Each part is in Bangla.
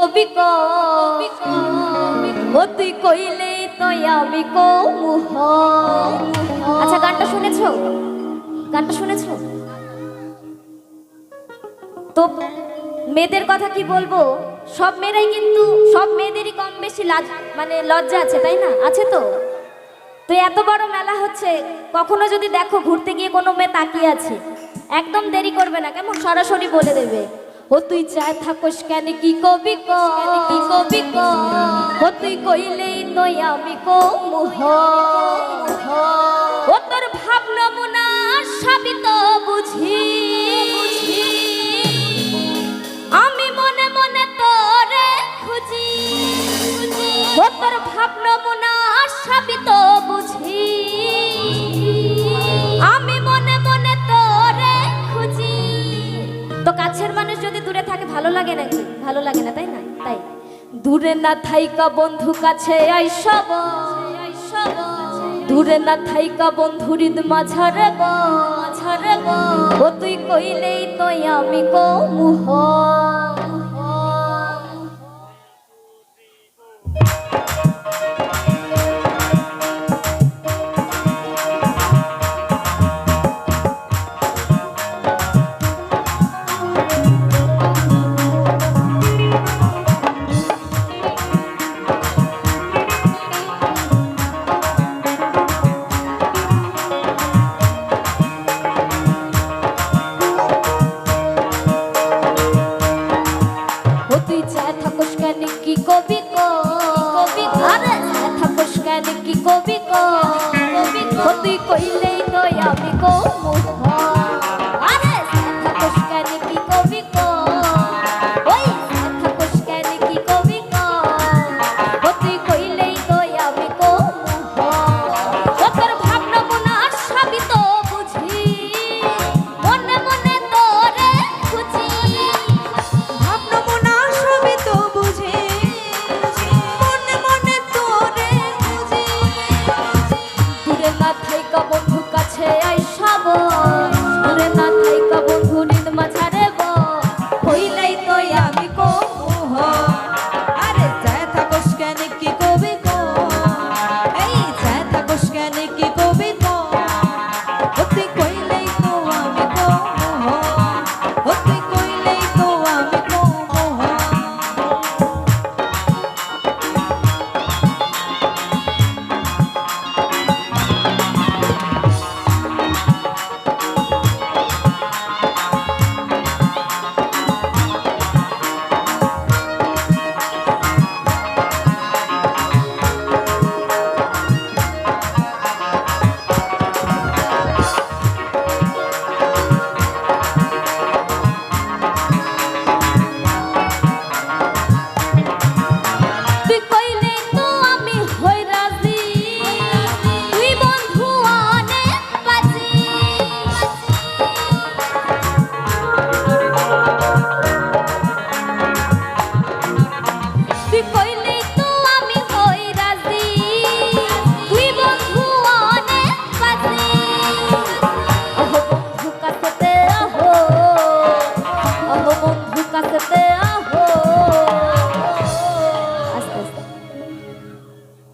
কবি কবি ও তুই কইলে তো আমি আচ্ছা গানটা শুনেছো? গানটা শুনেছো? তো মেয়েদের কথা কি বলব? সব মেয়েরাই কিন্তু, সব মেয়েদেরই কম বেশি লাজ মানে লজ্জা আছে, তাই না? আছে তো? তো এত বড় মেলা হচ্ছে, কখনো যদি দেখো ঘুরতে গিয়ে কোনো মেয়ে তাকিয়ে আছে, একদম দেরি করবে না, কেমন সরাসরি বলে দেবে? ও তুই চায় থাকোস কেন? কি কবি কি? কবি ও তুই কইলেই নই আমি কমুহ। ও তোর ভাব নমুনা সাবিত বুঝি। তো কাছের মানুষ যদি দূরে থাকে, ভালো লাগে নাকি? ভালো লাগে না, তাই না? তাই। দূরে না থাইকা বন্ধু কাছে আইসব দূরে না থাইকা বন্ধু হৃদ মাঝারে মাঝারে ও তুই কইলেই তো আমি কৌমুহ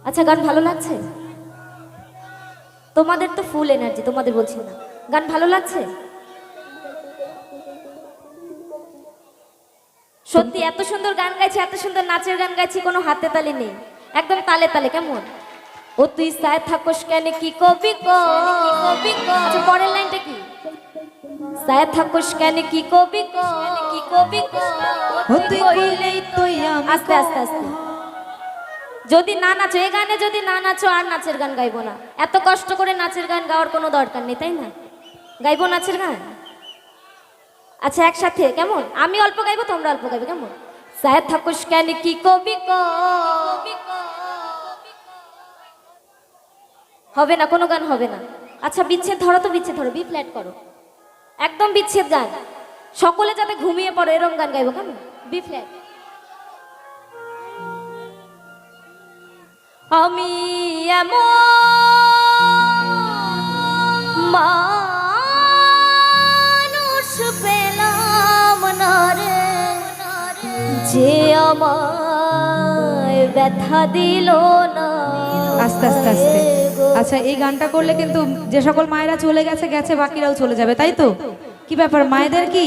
আচ্ছা গান ভালো লাগছে? তোমাদের তো ফুল এনার্জি তোমাদের বলছি না। গান ভালো লাগছে? সত্যি এত সুন্দর গান গাইছি এত সুন্দর নাচের গান গাইছি কোনো হাতে তালে নেই। একদম তালে তালে কেমন? ও তুই সায় থাকোস কেন? কি কবি কবি আচ্ছা পরের লাইনটা কি? সায় থাকোস কেন? কি কবি ক কি কবি ও তুই কইলেই তো আমি আস্তে আস্তে আস্তে। যদি না নাচো এই গানে যদি না নাচো, আর নাচের গান গাইবো না। এত কষ্ট করে নাচের গান গাওয়ার কোনো দরকার নেই, তাই না? গাইবো নাচের গান? আচ্ছা একসাথে, কেমন? আমি অল্প গাইবো, তোমরা অল্প গাইবে, কেমন? সায় থাকুস কেন কি কবি হবে না, কোনো গান হবে না। আচ্ছা বিচ্ছেদ, ধরো তো বিচ্ছেদ, ধরো, বি ফ্ল্যাট করো। একদম বিচ্ছেদ গান। সকলে যাতে ঘুমিয়ে পড়ো, এরম গান গাইবো, কেমন? B flat. আমি মানুষ পেলাম না রে, যে আমায় ব্যথা দিল না আস্তে আস্তে আস্তে। আচ্ছা এই গানটা করলে কিন্তু যে সকল মায়েরা চলে গেছে গেছে, বাকিরাও চলে যাবে, তাই তো? কি ব্যাপার, মায়েদের কি?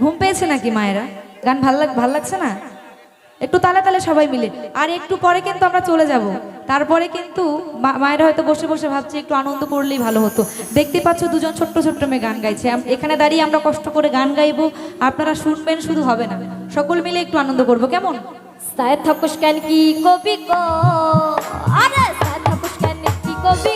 ঘুম পেয়েছে নাকি মায়েরা? গান ভালো লাগ, ভালো লাগছে না? একটু তালে তালে সবাই মিলে। আর একটু পরে কিন্তু আমরা চলে যাব। তারপরে কিন্তু মায়েরা হয়তো বসে বসে ভাবছে, একটু আনন্দ করলেই ভালো হতো। দেখতে পাচ্ছ দুজন ছোট্ট ছোট্ট মেয়ে গান গাইছে। এখানে দাঁড়িয়ে আমরা কষ্ট করে গান গাইবো। আপনারা শুনবেন, শুধু হবে না। সকল মিলে একটু আনন্দ করব। কেমন? সায় থাকুস কেন কি কবি ক কি কবি